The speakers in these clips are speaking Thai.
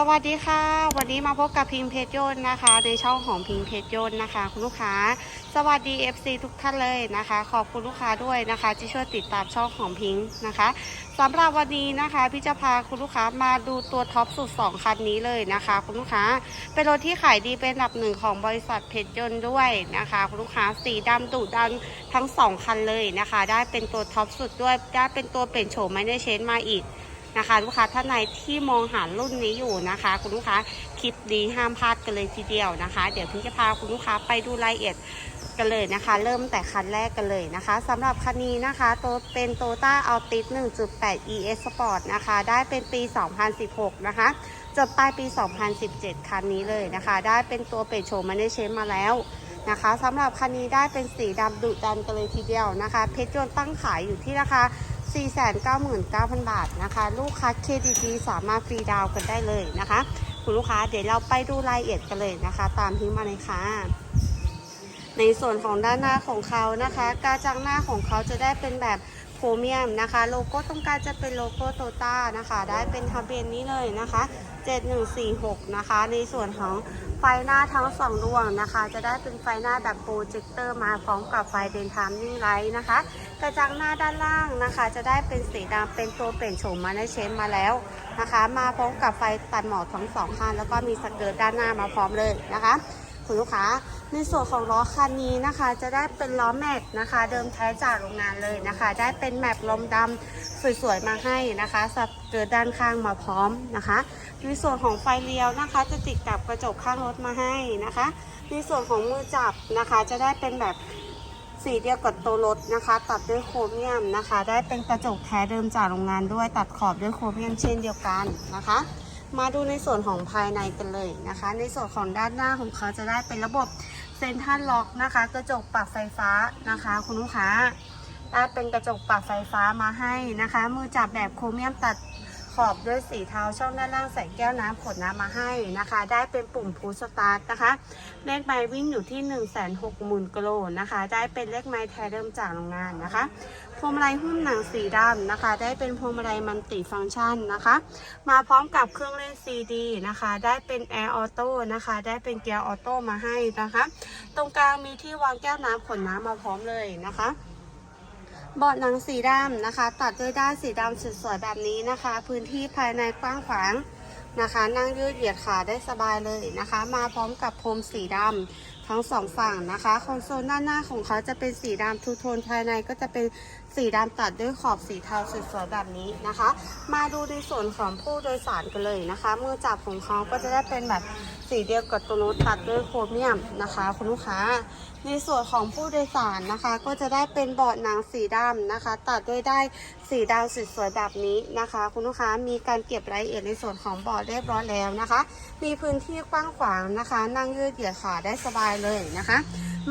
สวัสดีค่ะ วันนี้มาพบกับพิงเพจโยนนะคะ ในช่องของพิงเพจโยนนะคะ คุณลูกค้า สวัสดี FC ทุกท่านเลยนะคะ ขอบคุณลูกค้าด้วยนะคะ ที่ช่วยติดตามช่องของพิงนะคะสำหรับวันนี้นะคะพี่จะพาคุณลูกค้ามาดูตัวท็อปสุด 2 คันนี้เลยนะคะ คุณลูกค้าเป็นรถที่ขายดีเป็นอันดับหนึ่งของบริษัทเพจโยนด้วยนะคะ คุณลูกค้าสีดำดุดันทั้งสองคันเลยนะคะ ได้เป็นตัวท็อปสุดด้วยได้เป็นตัวเปลี่ยนโฉมไม่ได้เชนมาอีก นะคะ ลูกค้าท่านไหนที่มองหารุ่นนี้อยู่นะคะ คุณลูกค้าคลิปนี้ห้ามพลาดกันเลยทีเดียวนะคะ เดี๋ยวพี่จะพาคุณลูกค้าไปดูรายละเอียดกันเลยนะคะ เริ่มแต่คันแรกกันเลยนะคะสำหรับคันนี้นะคะตัวเป็นโตต้าอัลติส1.8 ES Sport นะคะ ได้เป็นปี 2016 นะคะจบปลายปี 2017 คันนี้เลยนะคะ ได้เป็นตัวเปลี่ยนโฉมมาในเชนมาแล้วนะคะสำหรับคันนี้ได้เป็นสีดำดุดันกันเลยทีเดียวนะคะ เพชรยนต์ตั้งขายอยู่ที่ราคา 499,000 บาทนะคะ ลูกค้าเครดิตดีสามารถฟรีดาวน์กันได้เลยนะคะ คุณลูกค้าเดี๋ยวเราไปดูรายละเอียดกันเลยนะคะ ตามที่มาเลยค่ะ ในส่วนของด้านหน้าของเขานะคะ กาจังหน้าของเขาจะได้เป็นแบบโพรเมียมนะคะ โลโก้ตรงกลางจะเป็นโลโก้โตต้านะคะ ได้เป็นทะเบียนนี้เลยนะคะ 7146 นะคะ ในส่วนของไฟหน้าทั้งสองดวงนะคะ จะได้เป็นไฟหน้าแบบโปรเจคเตอร์มาพร้อมกับไฟเดนทามนิ่งไลท์นะคะ กระจังหน้าด้านล่างนะคะ จะได้เป็นสีดำเป็นตัวเปลี่ยนโฉมมาในเชนมาแล้วนะคะ มาพร้อมกับไฟตัดหมอกทั้งสองคันแล้วก็มีสเกิร์ตด้านหน้ามาพร้อมเลยนะคะคุณลูกค้าในส่วนของล้อคันนี้นะคะ จะได้เป็นล้อแม็กนะคะ เดิมแท้จากโรงงานเลยนะคะ ได้เป็นแม็กลมดำสวยๆมาให้นะคะสับเกิดด้านข้างมาพร้อมนะคะ ในส่วนของไฟเลี้ยวนะคะ จะติดกับกระจกข้างรถมาให้นะคะ ในส่วนของมือจับนะคะ จะได้เป็นแบบ สีเดียวกับตัวรถนะคะ ตัดด้วยโครเมียมนะคะ ได้เป็นกระจกแท้เดิมจากโรงงานด้วย ตัดขอบด้วยโครเมียมเช่นเดียวกันนะคะ มาดูในส่วนของภายในกันเลยนะคะ ในส่วนของด้านหน้าของเขาจะได้เป็นระบบเซนทัลล็อกนะคะ กระจกปรับไฟฟ้านะคะ คุณลูกค้าได้เป็นกระจกปรับไฟฟ้ามาให้นะคะ มือจับแบบโครเมียมตัด ขอบด้วยสีเทาช่องด้านล่างใส่แก้วน้ำขวดน้ำมาให้นะคะ ได้เป็นปุ่มพูสตาร์ทนะคะ เลขไมล์วิ่งอยู่ที่ 1 6 0 0 0 0กิโลนะคะ ได้เป็นเลขไมล์แท้เริ่มจากโรงงานนะคะพวงมาลัยหุ้มหนังสีดำนะคะ ได้เป็นพวงมาลัยมันติฟังก์ชันนะคะ มาพร้อมกับเครื่องเล่น CD นะคะ ได้เป็น Air Auto นะคะ ได้เป็นเกียร์ออโต้มาให้นะคะ ตรงกลางมีที่วางแก้วน้ำขวดน้ำมาพร้อมเลยนะคะ เบาะหนังสีดำนะคะ ตัดด้วยด้านสีดำสวยๆแบบนี้นะคะ พื้นที่ภายในกว้างขวางนะคะ นั่งยืดเหยียดขาได้สบายเลยนะคะ มาพร้อมกับพรมสีดำทั้งสองฝั่งนะคะคอนโซลด้านหน้าของเขาจะเป็นสีดำทูโทนภายในก็จะเป็นสีดำตัดด้วยขอบสีเทาสวยๆแบบนี้นะคะ มาดูในส่วนของผู้โดยสารกันเลยนะคะมือจับของเขาก็จะได้เป็นแบบ สีเดียวกับตัวนู้นตัดด้วยโครเมียมนะคะ คุณลูกค้า ในส่วนของผู้โดยสารนะคะ ก็จะได้เป็นเบาะหนังสีดำนะคะ ตัดด้วยได้สีดำสวยๆแบบนี้นะคะ คุณลูกค้ามีการเก็บรายละเอียดในส่วนของเบาะเรียบร้อยแล้วนะคะ มีพื้นที่กว้างขวางนะคะ นั่งยืดเหยียดขาได้สบายเลยนะคะ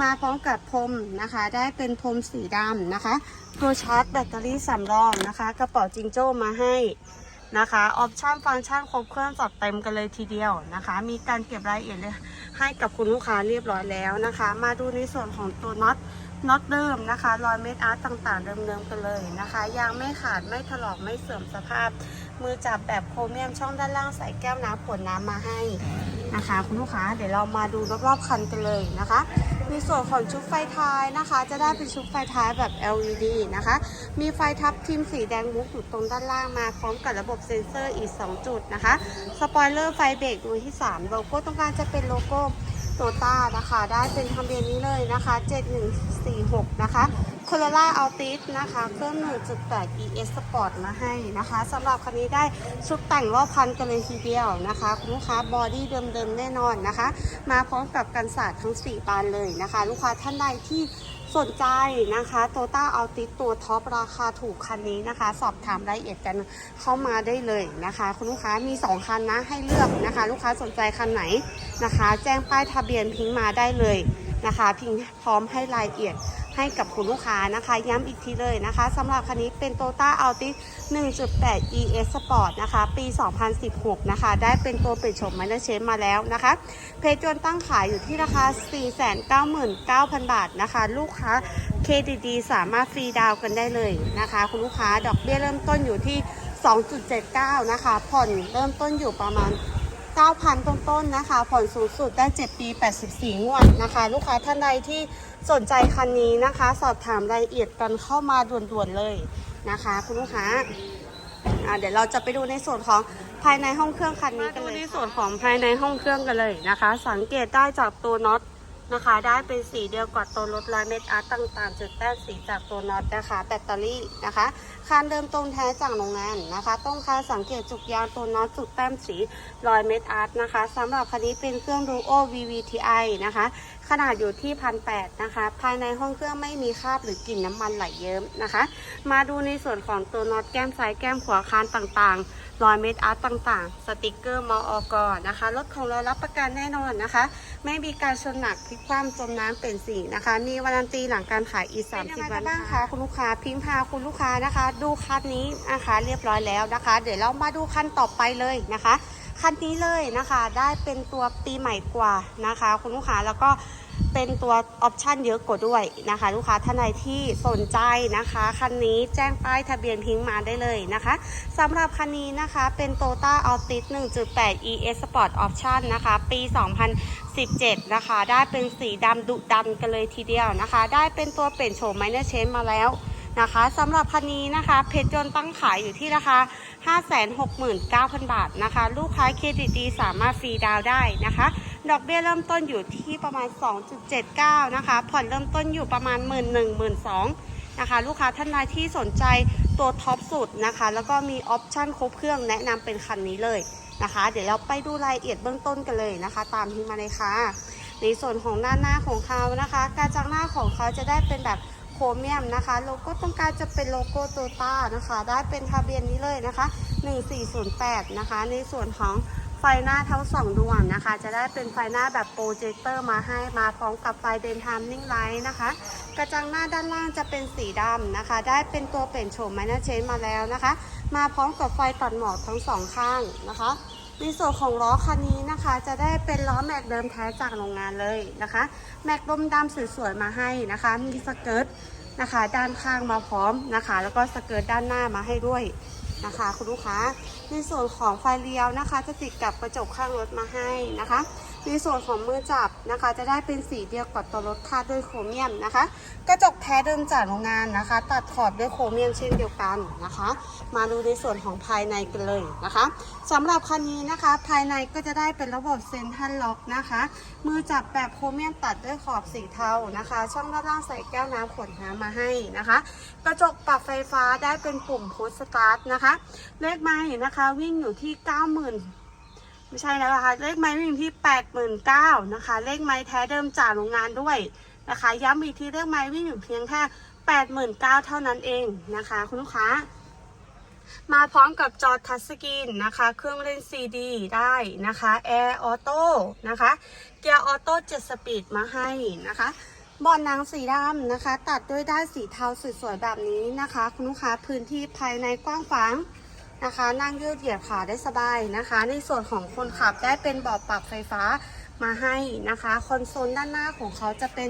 มาพร้อมกับพรมนะคะ ได้เป็นพรมสีดำนะคะตัวชาร์จแบตเตอรี่สำรองนะคะ กระเป๋าจิงโจ้มาให้ นะคะออปชันฟังก์ชันครบเครื่องจัดเต็มกันเลยทีเดียวนะคะ มีการเก็บรายละเอียดเลยให้กับคุณลูกค้าเรียบร้อยแล้วนะคะ มาดูในส่วนของตัวน็อตน็อตเดิมนะคะรอยเม็ดอาร์ตต่างๆ เดิมๆกันเลยนะคะยางไม่ขาดไม่ถลอกไม่เสื่อมสภาพ มือจับแบบโครเมียมช่องด้านล่างใส่แก้วน้ำขวดน้ำมาให้นะคะ คุณลูกค้าเดี๋ยวเรามาดูรอบๆคันกันเลยนะคะ ในส่วนของชุดไฟท้ายนะคะ จะได้เป็นชุดไฟท้ายแบบ LED นะคะ มีไฟทับทิมสีแดงมุกอยู่ตรงด้านล่างมาพร้อมกับระบบเซ็นเซอร์อีก 2 จุดนะคะ สปอยเลอร์ไฟเบรกดูที่ 3 โลโก้ตรงกลางจะเป็นโลโก้โตต้านะคะ ได้เป็นทะเบียนนี้เลยนะคะ 7146 นะคะ คโรล่าอัลติสนะคะ เครื่อง 1.8 ES Sport มาให้นะคะสำหรับคันนี้ได้ชุดแต่งรอบพันกันเลยทีเดียวนะคะคุณลูกค้าบอดี้เดิมๆแน่นอนนะคะ มาพร้อมกับกันศาสตร์ทั้ง 4 บานเลยนะคะ ลูกค้าท่านใดที่สนใจนะคะโตต้าอัลติสตัวท็อปราคาถูกคันนี้นะคะ สอบถามรายละเอียดกันเข้ามาได้เลยนะคะ คุณลูกค้ามี 2 คันนะให้เลือกนะคะ ลูกค้าสนใจคันไหนนะคะ แจ้งป้ายทะเบียนพิงมาได้เลยนะคะ พิงพร้อมให้รายละเอียด ให้กับคุณลูกค้านะคะ ย้ำอีกทีเลยนะคะสำหรับคันนี้เป็น t o ต้าอัลติส1.8 ES Sport นะคะ ปี 2016 นะคะ ได้เป็นตัวเปลี่ยนโฉมไมเนอร์เชนมาแล้วนะคะ เพจจวนตั้งขายอยู่ที่ราคา 499,000 บาทนะคะ ลูกค้าเคดิตดีสามารถฟรีดาวน์กันได้เลยนะคะ คุณลูกค้าดอกเบี้ยเริ่มต้นอยู่ที่ 2.79 นะคะ ผ่อนเริ่มต้นอยู่ประมาณ 9,000 ต้นๆนะคะ ผ่อนสูงสุดได้ 7 ปี 84 งวดนะคะ ลูกค้าท่านใดที่สนใจคันนี้นะคะ สอบถามรายละเอียดกันเข้ามาด่วนๆเลยนะคะ คุณลูกค้าอ่าเดี๋ยวเราจะไปดูในส่วนของภายในห้องเครื่องคันนี้กันเลยในส่วนของภายในห้องเครื่องกันเลยนะคะ สังเกตได้จากตัวน็อต นะคะ ได้เป็นสีเดียวกับตัวรถลอยเม็ดอาร์ตต่างๆ จุดแต้มสีจากตัวน็อตนะคะ แบตเตอรี่นะคะคานเดิมตรงแท้จากโรงงานนะคะ ต้องคาสังเกตจุกยางตัวน็อตจุดแต้มสีรอยเม็ดอาร์ตนะคะสำหรับคันนี้เป็นเครื่องดูโอ VVTi นะคะ ขนาดอยู่ที่พันแนะคะ ภายในห้องเครื่องไม่มีคราบหรือกลิ่นน้ำมันไหลเยิ้มนะคะ มาดูในส่วนของตัวน็อตแก้มซ้ายแก้มขวาคานต่างๆ รอยเม็ดอาร์ตต่างๆ สติกเกอร์มออกนะคะ รถของเรารับประกันแน่นอนนะคะ ไม่มีการชนหนักพลิกคว่ำจมน้ำเป็นสีนะคะ มีวารันตีหลังการขายอีก30วันบ้างคะคุณลูกค้าพิงพาคุณลูกค้านะคะ ดูคันนี้นะคะเรียบร้อยแล้วนะคะ เดี๋ยวเรามาดูคันต่อไปเลยนะคะ คันนี้เลยนะคะ ได้เป็นตัวปีใหม่กว่านะคะ คุณลูกค้าแล้วก็เป็นตัวออปชันเยอะกว่าด้วยนะคะ ลูกค้าท่านใดที่สนใจนะคะคันนี้แจ้งป้ายทะเบียนพิงมาได้เลยนะคะสำหรับคันนี้นะคะเป็น t o y o t a Altis 1.8 ES Sport Option นะคะ ปี 2017 นะคะ ได้เป็นสีดำดุดันกันเลยทีเดียวนะคะ ได้เป็นตัวเปลี่ยนโฉมไมเนอร์เชนมาแล้วนะคะสำหรับคันนี้นะคะ เพชรยนต์ตั้งขายอยู่ที่ราคา 569,000 บาทนะคะ ลูกค้าเครดิตดีสามารถฟรีดาวได้นะคะ ดอกเบี้ยเริ่มต้นอยู่ที่ประมาณ 2.79 นะคะ ผ่อนเริ่มต้นอยู่ประมาณ 1 1 1 2 0 0นะคะ ลูกค้าท่านใดที่สนใจตัวท็อปสุดนะคะ แล้วก็มีออปชั่นครบเครื่องแนะนำเป็นคันนี้เลยนะคะ เดี๋ยวเราไปดูรายละเอียดเบื้องต้นกันเลยนะคะ ตามที่มาเลยค่ะ ในส่วนของหน้าหน้าของเขานะคะ การจากหน้าของเขาจะได้เป็นแบบ โครเมียมนะคะ โลโก้ต้องการจะเป็นโลโก้โตต้านะคะ ได้เป็นทะเบียนนี้เลยนะคะ 1408 นะคะ ในส่วนของไฟหน้าทั้งสองดวงนะคะ จะได้เป็นไฟหน้าแบบโปรเจคเตอร์มาให้มาพร้อมกับไฟเดนทามนิ่งไลท์นะคะ กระจังหน้าด้านล่างจะเป็นสีดำนะคะ ได้เป็นตัวเปลี่ยนโฉมไมเนอร์เชนมาแล้วนะคะ มาพร้อมกับไฟตัดหมอกทั้งสองข้างนะคะ ในส่วนของล้อคันนี้นะคะ จะได้เป็นล้อแม็กเดิมแท้จากโรงงานเลยนะคะ แม็กดมดำสวยๆมาให้นะคะ มีสเกิร์ตนะคะ ด้านข้างมาพร้อมนะคะ แล้วก็สเกิร์ตด้านหน้ามาให้ด้วยนะคะคุณลูกค้า ในส่วนของไฟเลี้ยวนะคะ จะติดกับกระจกข้างรถมาให้นะคะ ในส่วนของมือจับนะคะ จะได้เป็นสีเดียวกับตัวรถคาดด้วยโครเมียมนะคะ กระจกแท้เดิมจากโรงงานนะคะ ตัดขอบด้วยโครเมียมเช่นเดียวกันนะคะ มาดูในส่วนของภายในกันเลยนะคะสำหรับคันนี้นะคะ ภายในก็จะได้เป็นระบบเซ็นทรัลล็อกนะคะ มือจับแบบโครเมียมตัดด้วยขอบสีเทานะคะ ช่องด้านล่างใส่แก้วน้ำขวดน้ำมาให้นะคะ กระจกปรับไฟฟ้าได้เป็นปุ่มพุชสตาร์ทนะคะเลขไม้นะคะ วิ่งอยู่ที่ 90,000 ไม่ใช่แล้วนะคะ เลขไม้วิ่งที่89,000นะคะ เลขไม้แท้เดิมจากโรงงานด้วยนะคะ ย้ำอีกทีเลขไม้วิ่งอยู่เพียงแค่89,000เท่านั้นเองนะคะ คุณลูกค้า มาพร้อมกับจอทัชสกรีนนะคะ เครื่องเล่นซีดีได้นะคะแอร์ออโต้นะคะ เกียร์ออโต้7สปีดมาให้นะคะบอนนังสีดำนะคะ ตัดด้วยด้านสีเทาสวยๆแบบนี้นะคะ คุณลูกค้าพื้นที่ภายในกว้างขวาง นะคะ นั่งยืดเหยียดขาได้สบายนะคะ ในส่วนของคนขับได้เป็นเบาะปรับไฟฟ้ามาให้นะคะคอนโซลด้านหน้าของเขาจะเป็น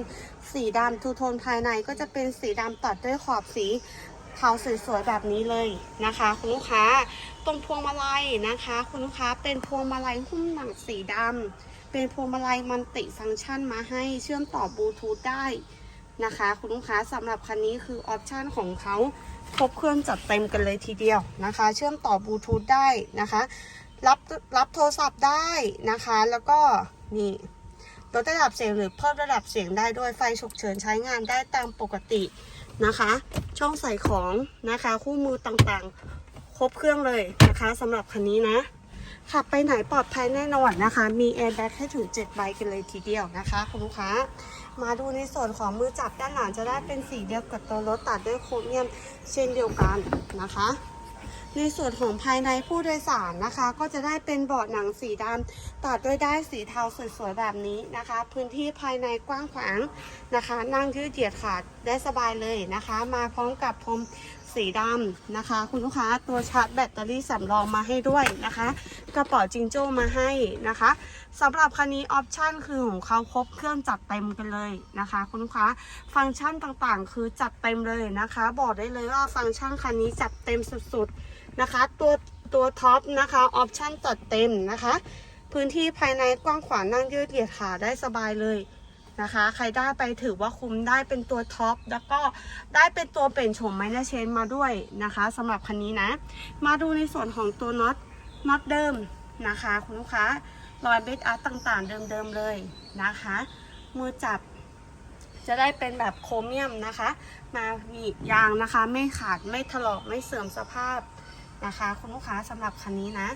สีดำทูโทนภายในก็จะเป็นสีดำตัดด้วยขอบสีเทาสวยๆแบบนี้เลยนะคะ คุณลูกค้าตรงพวงมาลัยนะคะ คุณลูกค้าเป็นพวงมาลัยหุ้มหนังสีดำเป็นพวงมาลัยมันติฟังก์ชันมาให้เชื่อมต่อบลูทูธได้นะคะ คุณลูกค้าสำหรับคันนี้คือออปชันของเขา ครบเครื่องจัดเต็มกันเลยทีเดียวนะคะ เชื่อมต่อบลูทูธได้นะคะ รับรับโทรศัพท์ได้นะคะ แล้วก็นี่ลดระดับเสียงหรือเพิ่มระดับเสียงได้ด้วยไฟฉุกเฉินใช้งานได้ตามปกตินะคะ ช่องใส่ของนะคะ คู่มือต่างๆ ครบเครื่องเลยนะคะสำหรับคันนี้นะขับไปไหนปลอดภัยแน่นอนนะคะ มีแอร์แบ็กให้ถึง 7 ใบกันเลยทีเดียวนะคะ คุณลูกค้า มาดูในส่วนของมือจับด้านหลังจะได้เป็นสีเดียวกับตัวรถตัดด้วยโครเมียมเช่นเดียวกันนะคะ ในส่วนของภายในผู้โดยสารนะคะ ก็จะได้เป็นเบาะหนังสีดำตัดด้วยได้สีเทาสวยๆแบบนี้นะคะ พื้นที่ภายในกว้างขวางนะคะ นั่งยืดเหยียดขาได้สบายเลยนะคะ มาพร้อมกับพรม สีดำนะคะ คุณลูกค้าตัวชาร์จแบตเตอรี่สำรองมาให้ด้วยนะคะ กระเป๋าจิงโจ้มาให้นะคะสำหรับคันนี้ออปชันคือของเขาครบเครื่องจัดเต็มกันเลยนะคะ คุณลูกค้าฟังก์ชันต่างๆ คือจัดเต็มเลยนะคะ บอกได้เลยว่าฟังก์ชันคันนี้จัดเต็มสุดๆนะคะ ตัวตัวท็อปนะคะออปชั่นตัดเต็มนะคะ พื้นที่ภายในกว้างขวางนั่งยืดเหยียดขาได้สบายเลย นะคะ ใครได้ไปถือว่าคุ้มได้เป็นตัวท็อปแล้วก็ได้เป็นตัวเปลี่ยนโฉมไมเนอร์เชนมาด้วยนะคะสำหรับคันนี้นะ มาดูในส่วนของตัวน็อตน็อตเดิมนะคะ คุณลูกค้ารอยเบสอาร์ตต่างๆ เดิมๆเลยนะคะ มือจับจะได้เป็นแบบโครเมียมนะคะ มามียางนะคะ ไม่ขาดไม่ถลอกไม่เสื่อมสภาพ นะคะ คุณลูกค้าสำหรับคันนี้นะ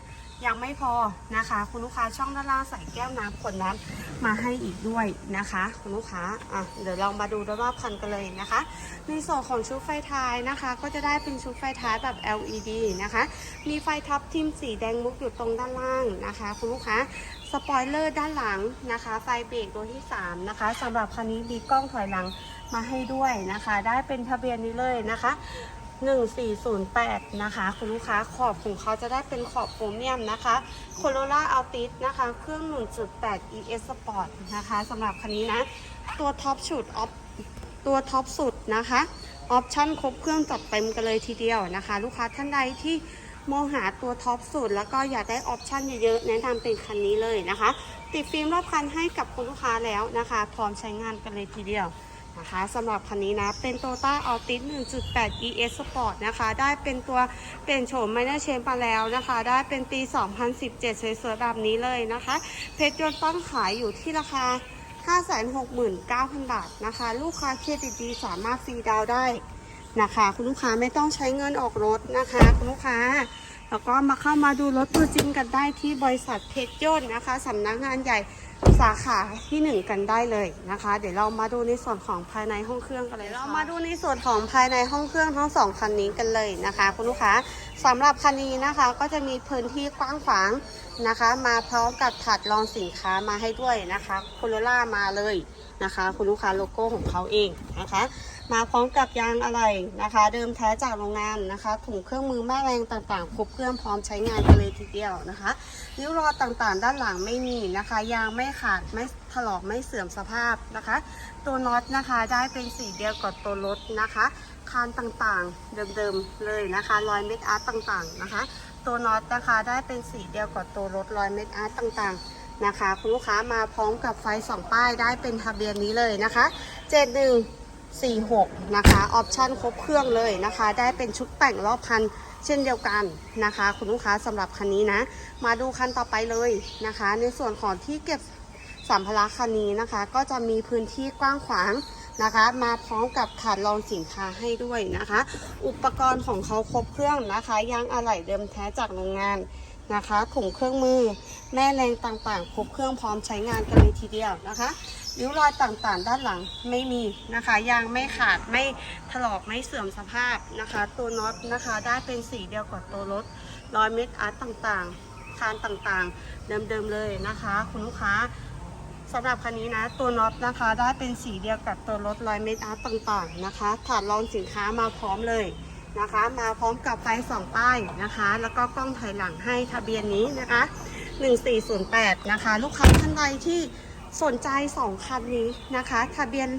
ยังไม่พอนะคะ คุณลูกค้าช่องด้านล่างใส่แก้วน้ำขวดน้ำมาให้อีกด้วยนะคะ คุณลูกค้าอะเดี๋ยวเรามาดูรอบๆคันกันเลยนะคะ ในส่วนของชุดไฟท้ายนะคะ ก็จะได้เป็นชุดไฟท้ายแบบ LED นะคะ มีไฟทับทิมสีแดงมุกอยู่ตรงด้านล่างนะคะ คุณลูกค้าสปอยเลอร์ด้านหลังนะคะ ไฟเบรกตัวที่ 3 นะคะสำหรับคันนี้มีกล้องถอยหลังมาให้ด้วยนะคะ ได้เป็นทะเบียนนี้เลยนะคะ 1408 นะคะ คุณลูกค้าขอบของเขาจะได้เป็นขอบโครเมียมนะคะโคโรล่าอัลติสนะคะ เครื่อง 1.8 ES Sport นะคะสำหรับคันนี้นะ ตัวท็อปชุดออฟตัวท็อปสุดนะคะออปชั่นครบเครื่องจัดเต็มกันเลยทีเดียวนะคะ ลูกค้าท่านใดที่มองหาตัวท็อปสุด แล้วก็อยากได้ออปชั่นเยอะๆแนะนำเป็นคันนี้เลยนะคะ ติดฟิล์มรอบคันให้กับคุณลูกค้าแล้วนะคะ พร้อมใช้งานกันเลยทีเดียว นะคะสำหรับคันนี้นะเป็น Toyota Altis 1.8 ES Sport นะคะ ได้เป็นตัวเปลี่ยนโฉมไม่ได้เชนมาแล้วนะคะ ได้เป็นปี 2017 สวยๆ แบบนี้เลยนะคะเพชรยนต์ต้องขายอยู่ที่ราคา 569,000 บาทนะคะ ลูกค้าเครดิตดีสามารถฟรีดาวได้นะคะ คุณลูกค้าไม่ต้องใช้เงินออกรถนะคะ คุณลูกค้าแล้วก็มาเข้ามาดูรถตัวจริงกันได้ที่บริษัทเพชรยนต์นะคะสำนักงานใหญ่ สาขาที่หนึ่งกันได้เลยนะคะ เดี๋ยวเรามาดูในส่วนของภายในห้องเครื่องกันเลยเรามาดูในส่วนของภายในห้องเครื่องทั้งสองคันนี้กันเลยนะคะ คุณลูกค้าสำหรับคันนี้นะคะ ก็จะมีพื้นที่กว้างขวางนะคะ มาพร้อมกับถัดรองสินค้ามาให้ด้วยนะคะโคโรล่ามาเลยนะคะ คุณลูกค้าโลโก้ของเขาเองนะคะ มาพร้อมกับยางอะไหล่นะคะ เดิมแท้จากโรงงานนะคะถุงเครื่องมือแม่แรงต่างๆ ครบเครื่องพร้อมใช้งานกันเลยทีเดียวนะคะริ้วรอยต่างๆ ด้านหลังไม่มีนะคะ ยางไม่ขาดไม่ถลอกไม่เสื่อมสภาพนะคะ ตัวน็อตนะคะได้เป็นสีเดียวกับตัวรถนะคะคานต่างๆเดิมๆเลยนะคะรอยเม็ดอาร์ตต่างๆนะคะ ตัวน็อตนะคะได้เป็นสีเดียวกับตัวรถรอยเม็ดอาร์ตต่างๆนะคะคุณลูกค้ามาพร้อมกับไฟสองป้ายได้เป็นทะเบียนนี้เลยนะคะ 71 46นะคะออปชั่นครบเครื่องเลยนะคะ ได้เป็นชุดแต่งรอบคันเช่นเดียวกันนะคะ คุณลูกค้าสำหรับคันนี้นะ มาดูคันต่อไปเลยนะคะ ในส่วนของที่เก็บสัมภาระคันนี้นะคะ ก็จะมีพื้นที่กว้างขวางนะคะ มาพร้อมกับถาดรองสินค้าให้ด้วยนะคะ อุปกรณ์ของเขาครบเครื่องนะคะยางอะไหล่เดิมแท้จากโรงงานนะคะถุงเครื่องมือ แม่แรงต่างๆ ครบเครื่องพร้อมใช้งานกันเลยทีเดียวนะคะ ริ้วรอยต่างๆ ด้านหลังไม่มีนะคะยางไม่ขาดไม่ถลอกไม่เสื่อมสภาพนะคะ ตัวน็อตนะคะได้เป็นสีเดียวกับตัวรถรอยเม็ดอาร์ตต่างๆ คานต่างๆ เดิมๆเลยนะคะ คุณลูกค้าสำหรับคันนี้นะตัวน็อตนะคะได้เป็นสีเดียวกับตัวรถรอยเม็ดอาร์ตต่างๆนะคะถาดรองสินค้ามาพร้อมเลยนะคะ มาพร้อมกับไฟสองป้ายนะคะ แล้วก็กล้องถอยหลังให้ทะเบียนนี้นะคะ 1408 นะคะ ลูกค้าท่านใดที่ สนใจ2คันนี้นะคะ ทะเบียน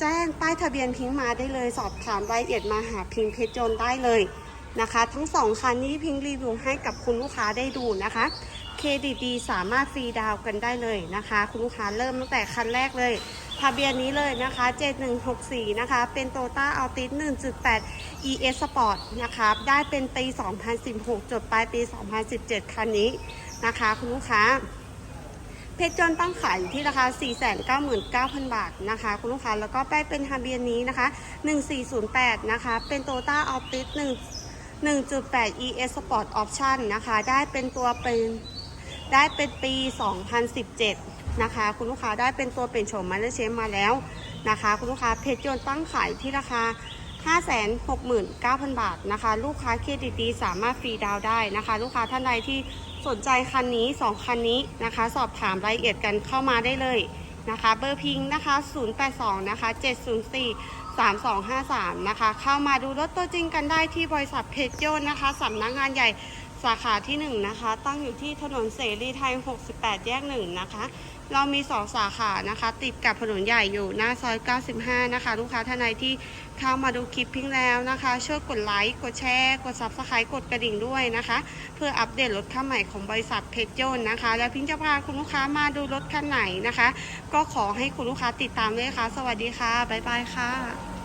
แจ้งป้ายทะเบียนพิงค์มาได้เลย สอบถามรายละเอียดมาหาพิงค์เพชรยนได้เลยนะคะ ทั้ง2คันนี้พิงค์รีวิวให้กับคุณลูกค้าได้ดูนะคะเครดิตดีสามารถฟรีดาวน์กันได้เลยนะคะ คุณลูกค้าเริ่มตั้งแต่คันแรกเลย ทะเบียนนี้เลยนะคะ 7164 นะคะ เป็น Toyota Altis 1.8 ES Sport นะคะ ได้เป็นปี 2016 จดปลายปี 2017 คันนี้นะคะ คุณลูกค้า เพชรจอนตั้งขายอยู่ที่ราคา 499,000 บาทนะคะ คุณลูกค้า แล้วก็แป้งเป็นทะเบียนนี้นะคะ 1408 นะคะ เป็น Toyota Altis 1 1.8 ES Sport Option นะคะ ได้เป็นตัวเป็นได้เป็นปี 2017 นะคะ คุณลูกค้าได้เป็นตัวเป็นโฉมมาเลเชมมาแล้วนะคะ คุณลูกค้าเพชรยนต์ตั้งขายที่ราคา 569,000 บาทนะคะ ลูกค้าเครดิตดีสามารถฟรีดาวได้นะคะ ลูกค้าท่านใดที่ สนใจคันนี้ 2 คันนี้นะคะ สอบถามรายละเอียดกันเข้ามาได้เลยนะคะ เบอร์พิงค์นะคะ 082 นะคะ 704 3253 นะคะ เข้ามาดูรถตัวจริงกันได้ที่บริษัทเพชรยนต์นะคะสำนักงานใหญ่ สาขาที่1นะคะตั้งอยู่ที่ถนนเสรีไทย 68 แยก1นะคะ เรามี 2 สาขานะคะ ติดกับถนนใหญ่อยู่หน้าซอย 95 นะคะ ลูกค้าท่านใดที่เข้ามาดูคลิปพิงแล้วนะคะ ช่วยกดไลค์ กดแชร์ กด Subscribe กดกระดิ่งด้วยนะคะ เพื่ออัปเดตรถคันใหม่ของบริษัทเพชรยนต์นะคะ แล้วพิงจะพาคุณลูกค้ามาดูรถคันไหนนะคะ ก็ขอให้คุณลูกค้าติดตามด้วยค่ะ สวัสดีค่ะบ๊ายบายค่ะ